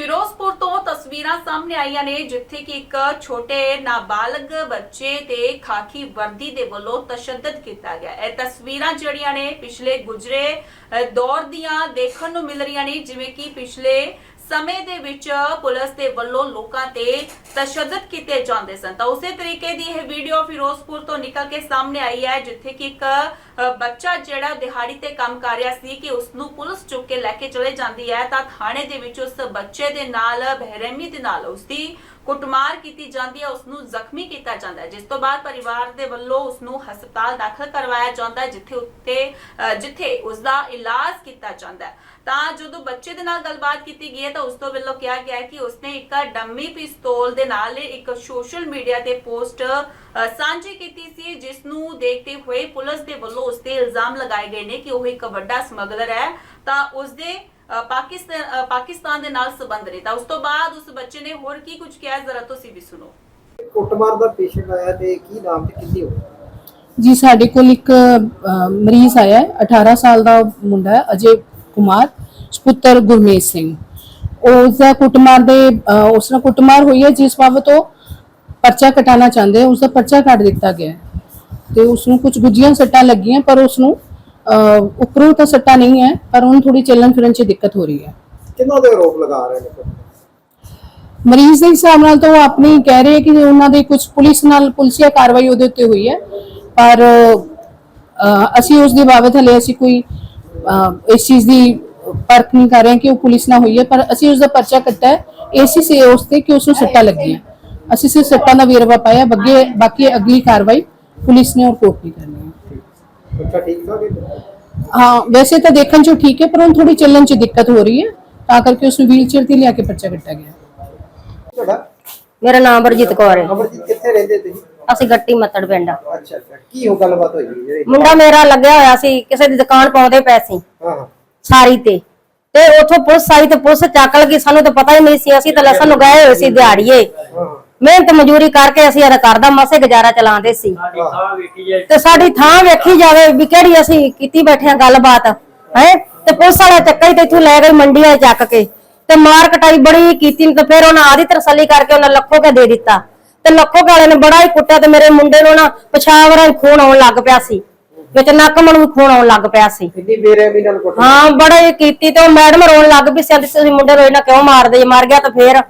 ਫਿਰੋਜ਼ਪੁਰ ਤੋਂ ਤਸਵੀਰਾਂ ਸਾਹਮਣੇ ਆਈਆਂ ਨੇ, ਜਿੱਥੇ ਕਿ ਇੱਕ ਛੋਟੇ ਨਾਬਾਲਗ ਬੱਚੇ ਤੇ ਖਾਕੀ ਵਰਦੀ ਦੇ ਵੱਲੋਂ ਤਸ਼ੱਦਦ ਕੀਤਾ ਗਿਆ। ਇਹ ਤਸਵੀਰਾਂ ਜਿਹੜੀਆਂ ਨੇ ਪਿਛਲੇ ਗੁਜਰੇ ਦੌਰ ਦੀਆਂ ਦੇਖਣ ਨੂੰ ਮਿਲ ਰਹੀਆਂ ਨੇ, ਜਿਵੇਂ ਕਿ ਪਿਛਲੇ ਸਮੇਂ ਦੇ ਵਿੱਚ ਪੁਲਿਸ ਦੇ ਵੱਲੋਂ ਲੋਕਾਂ ਤੇ ਤਸ਼ੱਦਦ ਕੀਤੇ ਜਾਂਦੇ ਸਨ। ਤਾਂ ਉਸੇ ਤਰੀਕੇ ਦੀ ਇਹ ਵੀਡੀਓ ਫਿਰੋਜ਼ਪੁਰ ਤੋਂ ਨਿਕਲ ਕੇ ਸਾਹਮਣੇ ਆਈ ਹੈ, ਜਿੱਥੇ ਕਿ ਇੱਕ ਬੱਚਾ ਜਿਹੜਾ ਦਿਹਾੜੀ ਤੇ ਕੰਮ ਕਰ ਰਿਹਾ ਸੀ ਕਿ ਉਸ ਨੂੰ ਪੁਲਿਸ ਚੁੱਕ ਕੇ ਲੈ ਕੇ ਚਲੇ ਜਾਂਦੀ ਹੈ। ਤਾਂ ਥਾਣੇ ਦੇ ਵਿੱਚ ਉਸ ਬੱਚੇ ਦੇ ਨਾਲ ਬਹਿਰਮੀ ਦੇ ਨਾਲ ਉਸ ਦੀ ਕੁੱਟਮਾਰ ਕੀਤੀ ਜਾਂਦੀ ਹੈ ਉਸ ਨੂੰ ਜ਼ਖਮੀ ਕੀਤਾ ਜਾਂਦਾ ਹੈ, ਜਿਸ ਤੋਂ ਬਾਅਦ ਪਰਿਵਾਰ ਦੇ ਵੱਲੋਂ ਉਸ ਨੂੰ ਹਸਪਤਾਲ ਦਾਖਲ ਕਰਵਾਇਆ ਜਾਂਦਾ ਹੈ, ਜਿੱਥੇ ਉੱਤੇ ਜਿੱਥੇ ਉਸ ਦਾ ਇਲਾਜ ਕੀਤਾ ਜਾਂਦਾ ਹੈ। ਤਾਂ ਜਦੋਂ ਬੱਚੇ ਦੇ ਨਾਲ ਗੱਲਬਾਤ ਕੀਤੀ ਗਈ ਹੈ, ਤਾਂ ਉਸ ਤੋਂ ਵੱਲੋਂ ਕਿਹਾ ਗਿਆ ਕਿ ਉਸਨੇ ਇੱਕ ਡੰਮੀ ਪਿਸਤੌਲ ਦੇ ਨਾਲ ਇੱਕ ਸੋਸ਼ਲ ਮੀਡੀਆ ਤੇ ਪੋਸਟ ਸਾਂਝੀ ਕੀਤੀ ਸੀ ਜਿਸ ਨੂੰ ਦੇਖਦੇ ਹੋਏ ਪੁਲਿਸ ਦੇ ਵੱਲੋਂ ਉਸ ਤੇ ਇਲਜ਼ਾਮ ਲਗਾਏ ਗਏ ਨੇ ਕਿ ਉਹ ਇੱਕ ਵੱਡਾ ਸਮਗਲਰ ਹੈ। ਤਾਂ ਉਸ ਦੇ ਪਾਕਿਸਤਾਨ ਪਾਕਿਸਤਾਨ ਦੇ ਨਾਲ ਸੰਬੰਧ ਨੇ। ਤਾਂ ਉਸ ਤੋਂ ਬਾਅਦ ਉਸ ਬੱਚੇ ਨੇ ਹੋਰ ਕੀ ਕੁਝ ਕਿਹਾ? ਜ਼ਰਾ ਤੁਸੀਂ ਵੀ ਸੁਣੋ। ਕੁੱਟਮਾਰ ਦਾ ਪੇਸ਼ੈਂਟ ਆਇਆ ਤੇ ਕੀ ਨਾਮ ਤੇ ਕਿੰਨੀ ਹੋ ਜੀ ਸਾਡੇ ਕੋਲ ਇੱਕ ਮਰੀਜ਼ ਆਇਆ ਹੈ 18 ਸਾਲ ਦਾ ਮੁੰਡਾ ਹੈ ਅਜੇ ਕੁਮਾਰ ਸੁਪੁੱਤਰ ਗੁਰਮੇਸ਼ ਸਿੰਘ। ਉਸ ਦਾ ਕੁੱਟਮਾਰ ਦੇ ਉਸ ਨਾਲ ਕੁੱਟਮਾਰ ਹੋਈ ਹੈ ਜਿਸ ਬਾਬਤ ਉਹ ਪਰਚਾ ਕਟਾਣਾ ਚਾਹੁੰਦੇ ਉਸ ਦਾ ਪਰਚਾ ਕੱਟ ਦਿੱਤਾ ਗਿਆ ਹੈ। ਤੇ ਉਸ ਨੂੰ ਕੁਝ ਗੁੱਜੀਆਂ ਸੱਟਾਂ ਲੱਗੀਆਂ ਪਰ ਉਸ ਨੂੰ ਅ, ਉੱਪਰੋਂ ਤਾਂ ਸੱਟਾਂ ਨਹੀਂ ਹੈ ਪਰ ਉਹਨੂੰ ਥੋੜੀ ਚੱਲਣ ਫਿਰਨ 'ਚ ਦਿੱਕਤ ਹੋ ਰਹੀ ਹੈ। ਕਿੰਨਾ ਦੇ ਆਰੋਪ ਲਗਾ ਰਹੇ ਨੇ ਮਰੀਜ਼ ਦੇ ਹਿਸਾਬ ਨਾਲ ਤਾਂ ਉਹ ਆਪਣੀ ਕਹਿ ਰਹੇ ਕਿ ਉਹਨਾਂ ਦੇ ਕੁਝ ਪੁਲਿਸ ਨਾਲ ਪੁਲਿਸੀਆ ਕਾਰਵਾਈ ਉਹਦੇ ਉੱਤੇ ਹੋਈ ਹੈ। ਪਰ ਅਸੀਂ ਉਸ ਦੇ ਬਾਬਤ ਹਲੇ ਅਸੀਂ ਕੋਈ ਇਸ ਚੀਜ਼ ਦੀ ਪਰਖ ਨਹੀਂ ਕਰ ਰਹੇ ਕਿ ਉਹ ਪੁਲਿਸ ਨਾਲ ਹੋਈ ਹੈ ਪਰ ਅਸੀਂ ਉਸ ਦਾ ਪਰਚਾ ਕੱਟਾ ਹੈ। ਏਸੀ ਸੇ ਉਸ ਤੇ ਕਿ ਉਸ ਨੂੰ ਸੱਟਾਂ ਲੱਗੀਆਂ। ਅਸੀਂ ਸਿਰਫ ਸੱਟਾਂ ਦਾ ਵੇਰਵਾ ਪਾਇਆ ਬੱਗੇ ਬਾਕੀ ਅਗਲੀ ਕਾਰਵਾਈ ਪੁਲਿਸ ਨੇ ਔਰ ਕੋਰਟ ਨੇ ਕਰਨੀ ਹੈ। ਬੱਚਾ ਠੀਕ ਠਾਕ ਹੈ ਹਾਂ ਵੈਸੇ ਤਾਂ ਦੇਖਣ 'ਚ ਠੀਕ ਹੈ ਪਰ ਉਹਨੂੰ ਥੋੜੀ ਚੱਲਣ 'ਚ ਦਿੱਕਤ ਹੋ ਰਹੀ ਹੈ ਤਾਂ ਕਰਕੇ ਉਸ ਨੂੰ ਵੀਲਚੇਅਰ ਤੇ ਲਿਆ ਕੇ ਪਰਚਾ ਕੱਟਾ ਗਿਆ। ਤੁਹਾਡਾ? ਮੇਰਾ ਨਾਮ ਬਰਜੀਤ ਕੌਰ ਹੈ। ਅਮਰਜੀਤ ਕਿੱਥੇ ਰਹਿੰਦੇ ਤੁਸੀਂ? ਅਸੀਂ ਗੱਟੀ ਮੱਤੜ ਪਿੰਡ ਆ। ਅੱਛਾ ਅੱਛਾ। ਕੀ ਹੋ ਗੱਲਬਾਤ ਹੋਈ ਜਿਹੜੀ? ਮੁੰਡਾ ਮੇਰਾ ਲੱਗਿਆ ਹੋਇਆ ਸੀ ਕਿਸੇ ਦੀ ਦੁਕਾਨ ਪਾਉਂਦੇ ਪਏ ਸੀ। ਹਾਂ ਹਾਂ। ਸਾਰੀ ਤੇ। ਤੇ ਉਥੋਂ ਪੁਲਿਸ ਆਈ ਤੇ ਪੁਲਿਸ ਚੱਕ ਲਗੀ। ਸਾਨੂੰ ਤਾਂ ਪਤਾ ਹੀ ਨਹੀਂ ਸੀ ਅਸੀਂ ਤਾਂ ਲਸਣ ਨੂੰ ਗਏ ਹੋਏ ਸੀ ਦਿਹਾੜੀਏ। ਮਿਹਨਤ ਮਜ਼ਦੂਰੀ ਕਰਕੇ ਅਸੀਂ ਇਹ ਘਰ ਦਾ ਮਸੇ ਗੁਜ਼ਾਰਾ ਚਲਾਉਂਦੇ ਸੀ। ਤੇ ਸਾਡੀ ਥਾਂ ਵੇਖੀ ਜਾਵੇ ਵੀ ਕਿਹੜੀ ਅਸੀਂ ਕੀਤੀ ਬੈਠੇ ਆ ਗੱਲਬਾਤ ਹੈ? ਤੇ ਪੁਲਿਸ ਵਾਲਾ ਚੱਕਾ ਹੀ ਤੇ ਇੱਥੋਂ ਲੈ ਗਈ ਮੰਡੀਆਂ ਚੱਕ ਕੇ। ਤੇ ਮਾਰ ਕਟਾਈ ਬੜੀ ਕੀਤੀ ਤੇ ਫਿਰ ਉਹਨਾਂ ਆਦੀ ਤਸੱਲੀ ਕਰਕੇ ਉਹਨਾਂ ਲੱਖੋ ਕੇ ਦੇ ਦਿੱਤਾ। ਤੇ ਲੱਖੋ ਵਾਲੇ ਨੇ ਬੜਾ ਹੀ ਕੁੱਟਿਆ ਤੇ ਮੇਰੇ ਮੁੰਡੇ ਨੂੰ ਨਾ ਰਾਹੀਂ ਖੂਨ ਆਉਣ ਲੱਗ ਪਿਆ ਸੀ। ਵਿੱਚ ਨੱਕ ਵੀ ਖੂਨ ਆਉਣ ਲੱਗ ਪਿਆ ਸੀ। ਕਿੰਨੀ ਬੇਰਹਿਮੀ ਨਾਲ ਕੁੱਟ ਹਾਂ ਬੜਾ ਕੀਤੀ ਤੇ ਉਹ ਮੈਡਮ ਰੋਣ ਲੱਗ ਪਈ ਸੀ ਆਂਦੀ ਤੁਸੀਂ ਮੁੰਡੇ ਨੂੰ ਇਹਨਾਂ ਕਿਉਂ ਮਾਰਦੇ ਜੇ ਮਰ ਗਿਆ ਤਾਂ ਫੇਰ।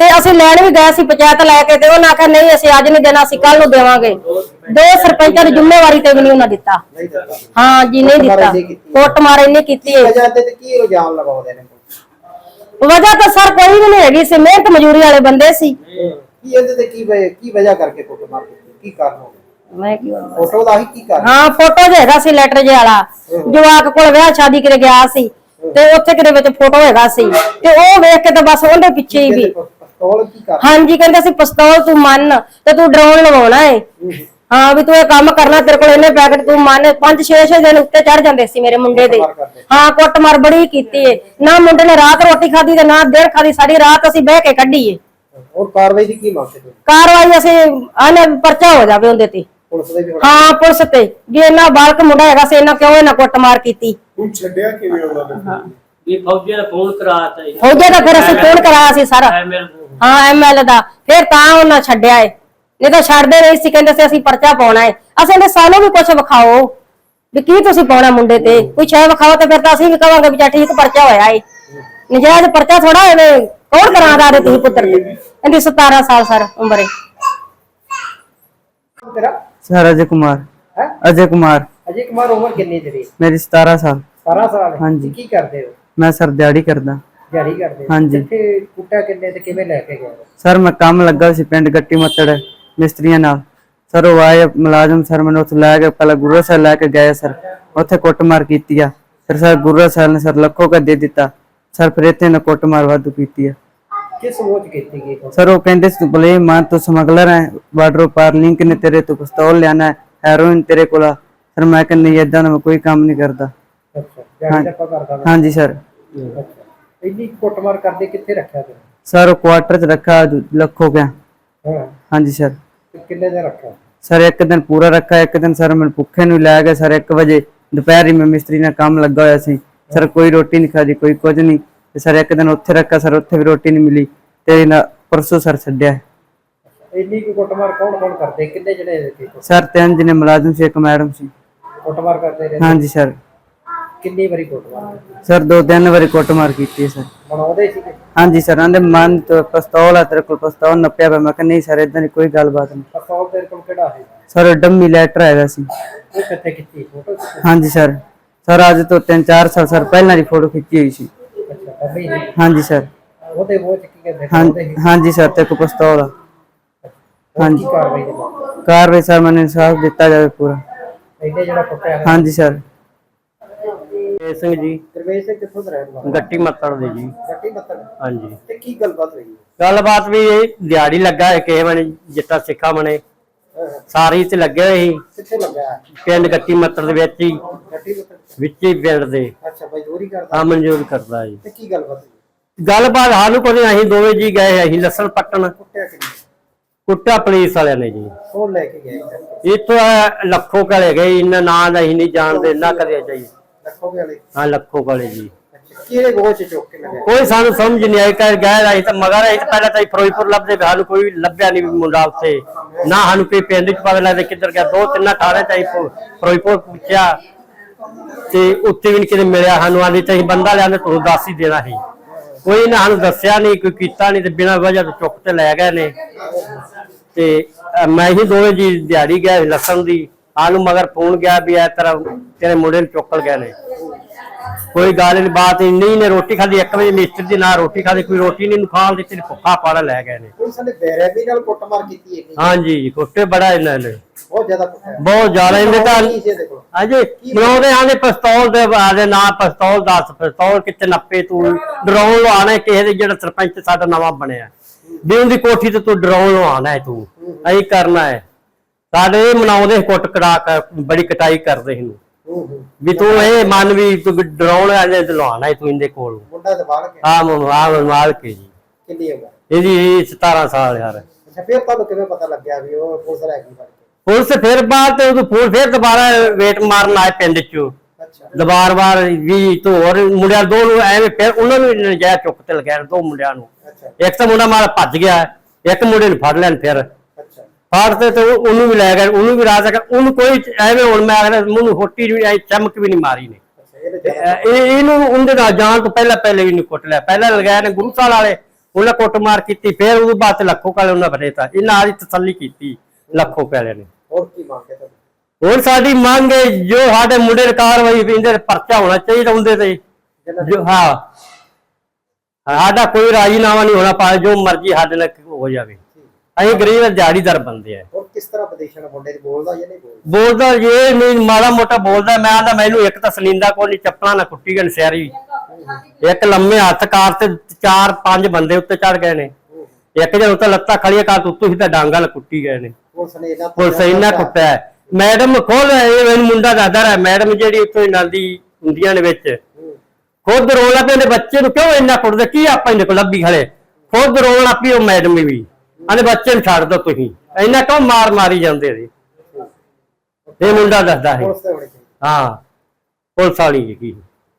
ਤੇ ਅਸੀਂ ਲੈਣ ਵੀ ਗਏ ਸੀ ਪੰਚਾਇਤ ਲੈ ਕੇ ਤੇ ਉਹਨਾਂ ਆਖਿਆ ਨਹੀਂ ਅਸੀਂ ਅੱਜ ਨਹੀਂ ਦੇਣਾ ਅਸੀਂ ਕੱਲ ਨੂੰ ਦੇਵਾਂਗੇ। ਦੋ ਸਰਪੰਚਾਂ ਦੀ ਜ਼ਿੰਮੇਵਾਰੀ ਤੇ ਵੀ ਨਹੀਂ ਉਹਨਾਂ ਦਿੱਤਾ। ਨਹੀਂ ਦਿੱਤਾ। ਹਾਂ ਜੀ ਨਹੀਂ ਦਿੱਤਾ। ਕੁੱਟ ਮਾਰ ਇੰਨੀ ਕੀਤੀ ਹੈ ਵਜ੍ਹਾ ਤੇ ਤੇ ਕੀ ਇਲਜ਼ਾਮ ਲਗਾਉਂਦੇ ਨੇ? ਵਜ੍ਹਾ ਤਾਂ ਸਰ ਕੋਈ ਵੀ ਨਹੀਂ ਹੈਗੀ ਸੀ ਮਿਹਨਤ ਮਜ਼ਦੂਰੀ ਵਾਲੇ ਬੰਦੇ ਸੀ। ਕੀ ਇਹਦੇ ਤੇ ਕੀ ਵਜ੍ਹਾ ਕੀ ਵਜ੍ਹਾ ਕਰਕੇ ਕੁੱਟਮਾਰ ਕੀਤੀ? ਕੀ ਕਾਰਨ ਹੋ ਗਿਆ? ਮੈਂ ਕੀ। ਫੋਟੋ ਦਾ ਹੀ ਕੀ ਕਾਰਨ ਹਾਂ ਫੋਟੋ ਜੇ ਹੈਗਾ ਸੀ ਲੈਟਰ ਜੇ ਵਾਲਾ। ਜਵਾਕ ਕੋਲ ਵਿਆਹ ਸ਼ਾਦੀ ਕਰੇ ਗਿਆ ਸੀ ਤੇ ਉੱਥੇ ਕਿਤੇ ਵਿੱਚ ਫੋਟੋ ਹੈਗਾ ਸੀ। ਤੇ ਉਹ ਵੇਖ ਕੇ ਤਾਂ ਬਸ ਉਹਦੇ ਪਿੱਛੇ ਹੀ ਵੀ ਪਿਸਤੌਲ ਕੀ ਕਾਰਨ ਹਾਂਜੀ ਕਹਿੰਦੇ ਸੀ ਪਿਸਤੌਲ ਤੂੰ ਮੰਨ ਤੇ ਤੂੰ ਡਰਾਉਣ ਲਵਾਉਣਾ ਏ। ਹਾਂ। ਵੀ ਤੂੰ ਇਹ ਕੰਮ ਕਰਨਾ ਤੇਰੇ ਕੋਲ ਇਹਨੇ ਪੈਕਟ ਤੂੰ ਮੰਨ ਪੰਜ ਛੇ ਛੇ ਦਿਨ ਉੱਤੇ ਚੜ ਜਾਂਦੇ ਸੀ ਮੇਰੇ ਮੁੰਡੇ ਦੇ। ਹਾਂ ਕੁੱਟਮਾਰ ਬੜੀ ਕੀਤੀ ਏ। ਨਾ ਮੁੰਡੇ ਨੇ ਰਾਤ ਰੋਟੀ ਖਾਧੀ ਤੇ ਨਾ ਦਿਨ ਖਾਧੀ ਸਾਰੀ ਰਾਤ ਅਸੀਂ ਬਹਿ ਕੇ ਕੱਢੀ ਏ। ਹੋਰ ਕਾਰਵਾਈ ਦੀ ਕੀ ਮੰਗ? ਕਾਰਵਾਈ ਅਸੀਂ ਆਨੇ ਪਰਚਾ ਹੋ ਜਾਵੇ ਉਹਦੇ ਤੇ। ਪੁਲਿਸ ਦੇ ਵੀ ਹੁਣ ਹਾਂ ਪੁਲਿਸ ਤੇ। ਜੇ ਇਹਨਾਂ ਬਾਲਕ ਮੁੰਡਾ ਹੈਗਾ ਸੀ ਇਹਨਾਂ ਕਿਉਂ ਇਹਨਾਂ ਕੁੱਟਮਾਰ ਕੀਤੀ? ਹੁਣ ਛੱਡਿਆ ਕਿਵੇਂ ਉਹਨਾਂ ਨੇ ਵੀ ਫੌਜੀ ਦਾ ਫੋਨ ਕਰਾਤਾ ਜੀ। ਫੌਜੇ ਦਾ ਫਿਰ ਅਸੀਂ ਫੋਨ ਕਰਾਇਆ ਸੀ ਸਾਰਾ। ਐਮਐਲ ਹਾਂ ਐਮਐਲ ਦਾ। ਫਿਰ ਤਾਂ ਉਹਨਾਂ ਛੱਡਿਆ ਏ। ਨਹੀਂ ਤਾਂ ਛੱਡਦੇ ਨਹੀਂ ਸੀ ਕਹਿੰਦੇ ਸੀ ਅਸੀਂ ਪਰਚਾ ਪਾਉਣਾ ਏ। ਅਸੀਂ ਨੇ ਸਾਨੂੰ ਵੀ ਕੁਝ ਵਿਖਾਓ। ਵੀ ਕੀ ਤੁਸੀਂ ਪਾਉਣਾ ਮੁੰਡੇ ਤੇ? ਕੋਈ ਸ਼ੈ ਵਿਖਾਓ ਤੇ ਫਿਰ ਤਾਂ ਅਸੀਂ ਵੀ ਕਵਾਂਗੇ ਵੀ ਚਾ ਠੀਕ ਪਰਚਾ ਹੋਇਆ ਏ। ਨਜਾਇਜ਼ ਪਰਚਾ ਥੋੜਾ ਐਵੇਂ ਕੌਣ ਕਰਾਂਦਾ ਦੇ ਤੁਸੀਂ ਪੁੱਤਰ ਤੇ? ਇਹਦੀ 17 ਸਾਲ ਸਰ ਉਮਰ ਏ। ਤੇਰਾ? ਸਰ ਅਜੇ ਕੁਮਾਰ। ਹੈ? ਅਜੇ ਕੁਮਾਰ। ਅਜੇ ਕੁਮਾਰ ਉਮਰ ਕਿੰਨੀ ਤੇਰੀ? ਮੇਰੀ 17 ਸਾਲ। 17 ਸਾਲ? ਹਾਂਜੀ। ਕੀ ਕਰਦੇ ਹੋ? ਮੈਂ ਸਰ ਦਿਹਾੜੀ ਕਰਦਾ। ਦਿਹਾੜੀ ਕਰਦੇ ਹਾਂਜੀ। ਕਿੱਥੇ ਕੁੱਟਾ ਕਿੰਨੇ ਤੇ ਕਿਵੇਂ ਲੈ ਕੇ ਗਏ? ਸਰ ਮੈਂ ਕੰਮ ਲੱਗਾ ਸੀ ਪਿੰਡ ਗੱਟੀ ਮੱਤੜ ਮਿਸਤਰੀਆਂ ਨਾਲ। ਸਰ ਉਹ ਆਏ ਮੁਲਾਜ਼ਮ ਸਰ ਮੈਨੂੰ ਉੱਥੇ ਲੈ ਕੇ ਪਹਿਲਾਂ ਗੁਰੂ ਸਾਹਿਬ ਲੈ ਕੇ ਗਏ ਸਰ। ਉੱਥੇ ਕੁੱਟਮਾਰ ਕੀਤੀ ਆ। ਫਿਰ ਸਰ ਗੁਰੂ ਸਾਹਿਬ ਨੇ ਸਰ ਲੱਖੋ ਕਾ ਦੇ ਦਿੱਤਾ। ਸਰ ਫਿਰ ਇੱਥੇ ਨੇ ਕੁੱਟਮਾਰ ਵਾਧੂ ਕੀਤੀ ਆ। ਸਰ ਉਹ ਕਹਿੰਦੇ ਸੀ ਬਲੇ ਮਾਂ ਤੂੰ ਸਮਗਲਰ ਹੈ ਬਾਰਡਰ ਪਾਰ ਲਿੰਕ ਨੇ ਤੇਰੇ ਤੋਂ ਪਿਸਤੌਲ ਲਿਆਣਾ ਹੈ ਹੈਰੋਇਨ ਤੇਰੇ ਕੋਲ ਆ। ਸਰ ਮੈਂ ਕਹਿੰਦਾ ਏਦਾਂ ਦਾ ਮੈਂ ਕੋਈ ਕੰਮ ਨਹੀਂ ਕਰਦਾ। ਅੱਛਾ। ਹਾਂਜੀ ਸਰ। ਅੱਛਾ। ਇੰਨੀ ਕੁੱਟਮਾਰ ਕਰਦੇ ਕਿੱਥੇ ਰੱਖਿਆ ਤੂੰ? ਸਰ ਉਹ ਕੁਆਟਰ ਚ ਰੱਖਾ ਲੱਖੋ ਗਿਆ। ਹਾਂ। ਹਾਂਜੀ ਸਰ। ਤੇ ਕਿੰਨੇ ਦਾ ਰੱਖਿਆ? ਸਰ ਇੱਕ ਦਿਨ ਪੂਰਾ ਰੱਖਾ ਇੱਕ ਦਿਨ ਸਰ ਮੈਨੂੰ ਭੁੱਖੇ ਨੂੰ ਲੈ ਗਏ। ਸਰ 1 ਵਜੇ ਦੁਪਹਿਰ ਹੀ ਮੈਂ ਮਿਸਤਰੀ ਨਾਲ ਕੰਮ ਲੱਗਾ ਹੋਇਆ ਸੀ। ਸਰ ਕੋਈ ਰੋਟੀ ਨਹੀਂ ਖਾਦੀ ਕੋਈ ਕੁਝ ਨਹੀਂ। ਤੇ ਸਰ ਇੱਕ ਦਿਨ ਉੱਥੇ ਰੱਖਾ ਸਰ ਉੱਥੇ ਵੀ ਰੋਟੀ ਨਹੀਂ ਮਿਲੀ ਤੇ ਨਾ ਪਰਸੋਂ ਸਰ ਛੱਡਿਆ। ਇੰਨੀ ਕੁ ਕੁੱਟਮਾਰ ਕੌਣ ਕੌਣ ਕਰਦੇ? ਕਿੰਨੇ ਜਣੇ ਦੇਖੇ ਸਰ ਤਿੰਨ ਜਿਹਨੇ ਮੁਲਾਜ਼ਮ ਸੀ ਇੱਕ ਮੈਡਮ ਸੀ। ਕੁੱਟਮਾਰ ਕਰਦੇ ਰਹੇ? ਹਾਂਜੀ ਸਰ। ਕਿੰਨੀ ਵਾਰੀ ਕੁੱਟਮਾਰ ਸਰ ਦੋ ਤਿੰਨ ਵਾਰੀ ਕੁੱਟਮਾਰ ਕੀਤੀ ਸਰ। ਬਣਾਉਂਦੇ ਸੀਗੇ? ਹਾਂਜੀ ਸਰ ਆਂਦੇ ਮਨ ਤੋਂ ਪਿਸਤੌਲ ਆ ਤੇਰੇ ਕੋਲ ਪਿਸਤੌਲ ਨੱਪਿਆ ਪਿਆ। ਮੈਂ ਨਹੀਂ ਸਰ ਇਦਾਂ ਦੀ ਕੋਈ ਗੱਲਬਾਤ ਨਹੀਂ। ਪਸੌਲ ਤੇਰੇ ਕੋਲ ਕਿਹੜਾ ਹੈ? ਸਰ ਡੰਮੀ ਲੈਟਰ ਆਇਆ ਸੀ। ਉਹ ਕਿੱਥੇ ਖਿੱਚੀ? ਫੋਟੋ ਹਾਂਜੀ ਸਰ। ਸਰ ਅੱਜ ਤੋਂ 3-4 ਸਾਲ ਸਰ ਪਹਿਲਾਂ ਦੀ ਫੋਟੋ ਖਿੱਚੀ ਹੋਈ ਸੀ। ਅਭੀ ਜੀ? ਹਾਂਜੀ ਸਰ। ਉਹਦੇ ਉਹ ਚ ਕੀ ਕਹਿੰਦੇ? ਹਾਂ- ਉਹਦੇ ਹੀ ਹਾਂਜੀ ਸਰ ਤੇ ਕੋ ਪਿਸਤੌਲ ਆ। ਕੀ ਕਾਰਵਾਈ ਦੇ ਬਾਅਦ ਕਾਰਵਾਈ ਸਰ ਮੈਨੂੰ ਇਨਸਾਫ ਦਿੱਤਾ ਜਾਵੇ ਪੂਰਾ। ਇਹਨੇ ਜਿਹੜਾ ਕੁੱਟਿਆ ਹੈ ਹਾਂਜੀ ਸਰ। ਇਹ ਸਿੰਘ ਜੀ। ਦਰਵੇਸ਼ ਸਿੰਘ ਕਿੱਥੋਂ ਦਾ ਰਹਿਣ ਵਾਲਾ? ਗੱਟੀ ਮੱਤੜ ਦੇ ਜੀ। ਗੱਟੀ ਮੱਤੜ ਹਾਂਜੀ। ਤੇ ਕੀ ਗੱਲਬਾਤ ਹੋਈ? ਗੱਲਬਾਤ ਵੀ ਇਹ ਦਿਹਾੜੀ ਲੱਗਾ ਹੈ ਕਿਸੇ ਬਣੇ ਜਿੱਤਾ ਸਿੱਖਾ ਬਣੇ। ਹਾਂ। ਸਾਰੀ ਤੇ ਲੱਗੇ ਹੋਏ ਸੀ। ਕਿੱਥੇ ਲੱਗਾ? ਪਿੰਡ ਗੱਟੀ ਮੱਤੜ ਦੇ ਵਿੱਚ ਹੀ। ਗੱਟੀ ਮੱਤੜ ਵਿੱਚ ਹੀ ਪਿੰਡ ਦੇ। ਅੱਛਾ ਮਜ਼ਦੂਰੀ ਕਰਦਾ। ਆ ਮਨਜ਼ੂਰ ਕਰਦਾ ਜੀ। ਤੇ ਕੀ ਗੱਲਬਾਤ ਹੋਈ? ਗੱਲਬਾਤ ਸਾਨੂੰ ਕੋਈ ਅਸੀਂ ਦੋਵੇਂ ਜੀ ਗਏ ਅਸੀਂ ਲਸਣ ਪੱਟਣ। ਕੁੱਟਿਆ ਕੁੱਟਾ ਪੁਲਿਸ ਵਾਲਿਆਂ ਨੇ ਜੀ। ਕੌਣ ਲੈ ਕੇ ਇੱਧਰ? ਇੱਥੋਂ ਇਹ ਲੱਖੋ ਕਲੇ ਗਏ ਇਹਨਾਂ ਨਾਂ ਦਾ ਅਸੀਂ ਨਹੀਂ ਜਾਣਦੇ ਨਾ ਕਦੇ ਜਾਈ। ਲੱਖੋਗੇ ਵਾਲੇ? ਹਾਂ ਲੱਖੋ ਕਲੇ ਜੀ। ਅੱਛਾ ਕਿਹੜੇ ਗੋਹ ਚ ਚੁੱਕ ਕੇ ਲਗਾਇਆ ਕੋਈ ਸਾਨੂੰ ਸਮਝ ਨਹੀਂ ਆਈ ਕਿ ਗਏ ਅਸੀਂ ਤਾਂ ਮਗਰ ਅਸੀਂ ਤਾਂ ਪਹਿਲਾਂ ਤਾਂ ਅਸੀਂ ਫਿਰੋਜ਼ਪੁਰ ਲੱਭਦੇ ਪਏ, ਸਾਨੂੰ ਕੋਈ ਲੱਭਿਆ ਨਹੀਂ ਮੁੰਡਾ ਉੱਥੇ। ਨਾ ਸਾਨੂੰ ਕੋਈ ਪਿੰਡ ਚ ਪਤਾ ਲੱਗਦਾ ਕਿੱਧਰ ਗਿਆ ਦੋ ਤਿੰਨ ਥਾਣੇ ਚ ਅਸੀਂ ਫਿਰੋਜ਼ਪੁਰ ਪੁੱਛਿਆ। ਤੇ ਉੱਥੇ ਵੀ ਨਹੀਂ ਕਿਤੇ ਮਿਲਿਆ ਸਾਨੂੰ ਆਂਦੇ ਤੇ ਅਸੀਂ ਬੰਦਾ ਲਿਆਂਦੇ ਤੁਹਾਨੂੰ ਦੱਸ ਹੀ ਦੇਣਾ ਸੀ। ਕੋਈ ਨਾ ਸਾਨੂੰ ਦੱਸਿਆ ਨਹੀਂ ਕੋਈ ਕੀਤਾ ਨਹੀਂ ਤੇ ਬਿਨਾਂ ਵਜ੍ਹਾ ਤੋਂ ਚੁੱਕ ਤੇ ਲੈ ਗਏ ਨੇ। ਤੇ ਮੈਂ ਹੀ ਦੋਵੇਂ ਜੀ ਦਿਹਾੜੀ ਗਿਆ ਲਸਣ ਦੀ ਆਨੂੰ ਮਗਰ ਫੋਨ ਗਿਆ ਵੀ ਇਹ ਤਰ੍ਹਾਂ ਤੇਰੇ ਮੁੰਡੇ ਨੂੰ ਚੁੱਕਲ ਗਏ ਨੇ। ਕੋਈ ਗੱਲ ਨਹੀਂ ਬਾਤ ਹੀ ਨਹੀਂ ਨੇ ਰੋਟੀ ਖਾਦੀ 1 ਵਜੇ ਮਿਸਤਰੀ ਦੀ ਨਾ ਰੋਟੀ ਖਾਦੀ ਕੋਈ ਰੋਟੀ ਨਹੀਂ ਖਾਣ ਦਿੱਤੀ ਭੁੱਖਾ ਪਾੜਾ ਲੈ ਗਏ ਨੇ। ਪੁਲਿਸ ਨੇ ਬੇਰਹਿਮੀ ਨਾਲ ਕੁੱਟਮਾਰ ਕੀਤੀ ਇੰਨੀ। ਹਾਂਜੀ ਕੁੱਟੇ ਬੜਾ ਇਹਨਾਂ ਨੇ। ਬਹੁਤ ਜ਼ਿਆਦਾ ਕੁੱਟਿਆ ਬਹੁਤ ਜ਼ਿਆਦਾ ਇਹਦੇ ਕੀ ਕੋਲ ਹਾਂਜੀ ਬਣਾਉਂਦੇ ਆਂਦੇ ਪਿਸਤੌਲ ਦੇ ਆਦੇ ਨਾਂ ਪਿਸਤੌਲ ਦੱਸ ਪਿਸਤੌਲ ਕਿੱਥੇ ਨੱਪੇ ਤੂੰ? ਡਰਾਉਣ ਲਵਾਣਾ ਕਿਸੇ ਦੇ ਜਿਹੜਾ ਸਰਪੰਚ ਸਾਡਾ ਨਵਾਂ ਬਣਿਆ। ਵੀ ਉਹਦੀ ਕੋਠੀ ਤੇ ਤੂੰ ਡਰਾਉਣ ਲਵਾਣਾ ਹੈ ਤੂੰ। ਐਂ ਕਰਨਾ ਹੈ। ਸਾਡੇ ਮਨਾਉਂਦੇ ਕੁੱਟ ਕੜਾ ਕੇ ਬੜੀ ਕਟਾਈ ਕਰਦੇ ਸੀ ਹੂੰ ਹੂੰ। ਵੀ ਤੂੰ ਇਹ ਮੰਨ ਵੀ ਤੂੰ ਡਰਾਉਣ ਵਾਲੇ ਤੇ ਲਵਾਣਾ ਹੈ ਤੂੰ ਇਹਦੇ ਕੋਲ। ਮੁੰਡਾ ਤੇ ਬਾਹਰ ਗਿਆ ਆ ਆ ਮਾਲ ਕੇ ਜੀ। ਕਿੰਨੀ ਉਮਰ? ਇਹਦੀ 17 ਸਾਲ ਯਾਰ। ਅੱਛਾ ਫਿਰ ਤੁਹਾਨੂੰ ਕਿਵੇਂ ਪਤਾ ਲੱਗਿਆ ਵੀ ਉਹ ਪੁਲਿਸ ਲੈ ਗਈ ਕੇ ਪੁਲਿਸ ਫਿਰ ਬਾਅਦ ਤੇ ਉਹ ਫੋਨ ਫਿਰ ਦੁਬਾਰਾ ਵੇਟ ਮਾਰਨ ਆਏ ਪਿੰਡ ਚੋਂ। ਦੁਬਾਰ ਬਾਰ ਵੀ ਤੋਂ ਹੋਰ ਮੁੰਡਿਆਂ ਦੋ ਨੂੰ ਐਵੇਂ ਫਿਰ ਉਹਨਾਂ ਨੂੰ ਨਜਾਇਜ਼ ਚੁੱਕ ਤੇ ਲਗਾਇਆ ਦੋ ਮੁੰਡਿਆਂ ਨੂੰ। ਇੱਕ ਤਾਂ ਮੁੰਡਾ ਮਾਰ ਭੱਜ ਗਿਆ ਇੱਕ ਮੁੰਡੇ ਨੂੰ ਫੜ ਲੈਣ ਫਿਰ। ਅੱਛਾ। ਫੜ ਤੇ ਤੇ ਉਹ- ਉਹਨੂੰ ਵੀ ਲੈ ਗਏ ਉਹਨੂੰ ਵੀ ਰਾਜ ਕਰ ਉਹਨੂੰ ਕੋਈ ਐਵੇਂ ਹੁਣ ਮੈਂ ਆਖਦਾ ਮੂੰਹ ਨੂੰ ਹੋਟੀ ਵੀ ਐ ਚਮਕ ਵੀ ਨਹੀਂ ਮਾਰੀ ਨੇ। ਤੇ ਇਹ ਇਹਨੂੰ ਉਹਦੇ ਨਾਲ ਜਾਣ ਤੋਂ ਪਹਿਲਾਂ ਪਹਿਲੇ ਵੀ ਨਹੀਂ ਕੁੱਟ ਲਿਆ। ਪਹਿਲਾਂ ਲਗਾਇਆ ਨੇ ਗੁਰੂ ਸਾਹਿਬ ਵਾਲੇ। ਉਹਨਾਂ ਕੁੱਟ ਮਾਰ ਕੀਤੀ ਫਿਰ ਉਹਦੇ ਬਾਅਦ ਤੇ ਲੱਖੋ ਕਾਲੇ ਉਹਨਾਂ ਬਰੇਤਾ ਇਹਨਾਂ ਆਦੀ ਤਸੱਲੀ ਕੀਤੀ। ਲੱਖੋ ਕਾਲੇ ਨੇ। ਹੋਰ ਕੀ ਤੁਹਾਨੂੰ ਹੁਣ ਸਾਡੀ ਮੰਗ ਹੈ ਜੋ ਸਾਡੇ ਮੁੰਡੇ ਦੀ ਕਾਰਵਾਈ ਵੀ ਇਹਦੇ ਤੇ ਪਰਚਾ ਹੋਣਾ ਚਾਹੀਦਾ ਉਹਦੇ ਤੇ। ਜੋ ਹਾਂ। ਸਾਡਾ ਕੋਈ ਰਾਜੀਨਾਮਾ ਨਹੀਂ ਹੋਣਾ ਪਾਏ ਜੋ ਮਰਜ਼ੀ ਸਾਡੇ ਨਾਲ ਹੋ ਜਾਵੇ। ਅਸੀਂ ਗਰੀਬ ਦਿਹਾੜੀਦਾਰ ਬੰਦੇ ਆ। ਹੋਰ ਕਿਸ ਤਰ੍ਹਾਂ ਵਿਦੇਸ਼ਾਂ ਨਾਲ ਮੁੰਡੇ ਦੀ ਬੋਲਦਾ ਜਾਂ ਨਹੀਂ ਬੋਲਦਾ? ਬੋਲਦਾ ਇਹ ਨਹੀਂ ਮਾੜਾ ਮੋਟਾ ਬੋਲਦਾ ਮੈਂ ਆਂਦਾ ਮੈਨੂੰ ਇੱਕ ਤਾਂ ਸਲਿੰਦਾ ਕੋਈ ਨਹੀਂ ਚੱਪਲਾਂ ਨਾ ਕੁੱਟੀ ਗਏ ਸਿਆਰੀ। ਇੱਕ ਲੰਮੇ ਹੱਥ ਕਾਰ ਤੇ ਚਾਰ ਪੰਜ ਬੰਦੇ ਉੱਤੇ ਚੜ ਗਏ ਨੇ। ਇੱਕ ਜਣ ਉੱਤੇ ਲੱਤਾਂ ਖੜੀਆਂ ਕਾਰ ਤੋਂ ਉੱਤੋਂ ਹੀ ਤਾਂ ਡਾਂਗਾ ਨਾਲ ਕੁੱਟੀ ਗਏ ਨੇ। ਪੁਲਿਸ ਨੇ ਇਹਨਾਂ ਪੁਲਿਸ ਇੰਨਾ ਕੁੱਟਿਆ। ਹੈ। ਮੈਡਮ ਖੋਲ ਇਹ ਮੈਨੂੰ ਮੁੰਡਾ ਦੱਸਦਾ ਰਿਹਾ। ਮੈਡਮ ਜਿਹੜੀ ਉੱਥੋਂ ਨਾਲ ਦੀ ਹੁੰਦੀਆਂ ਨੇ ਵਿੱਚ। ਖੁਦ ਰੋਣਾ ਪੈਂਦੇ ਬੱਚੇ ਨੂੰ ਕਿਉਂ ਇੰਨਾ ਕੁੱਟਦੇ? ਕੀ ਆਪਾਂ ਇਹਦੇ ਕੋਲ ਲੱਭੀ ਖੜੇ? ਖੁਦ ਰੋਣ ਆਪੀ ਉਹ ਮੈਡਮ ਵੀ। ਆਂਦੇ ਬੱਚੇ ਨੂੰ ਛੱਡ ਦੋ ਤੁਸੀਂ। ਇੰਨਾ ਕਿਉਂ ਮਾਰ ਮਾਰੀ ਜਾਂਦੇ ਸੀ ਇਹ ਮੁੰਡਾ ਦੱਸਦਾ ਹੈ। ਪੁਲਿਸ ਤੇ ਹੋਣੀ ਚਾਹੀਦੀ ਹਾਂ। ਪੁਲਿਸ ਵਾਲੀ ਜੀ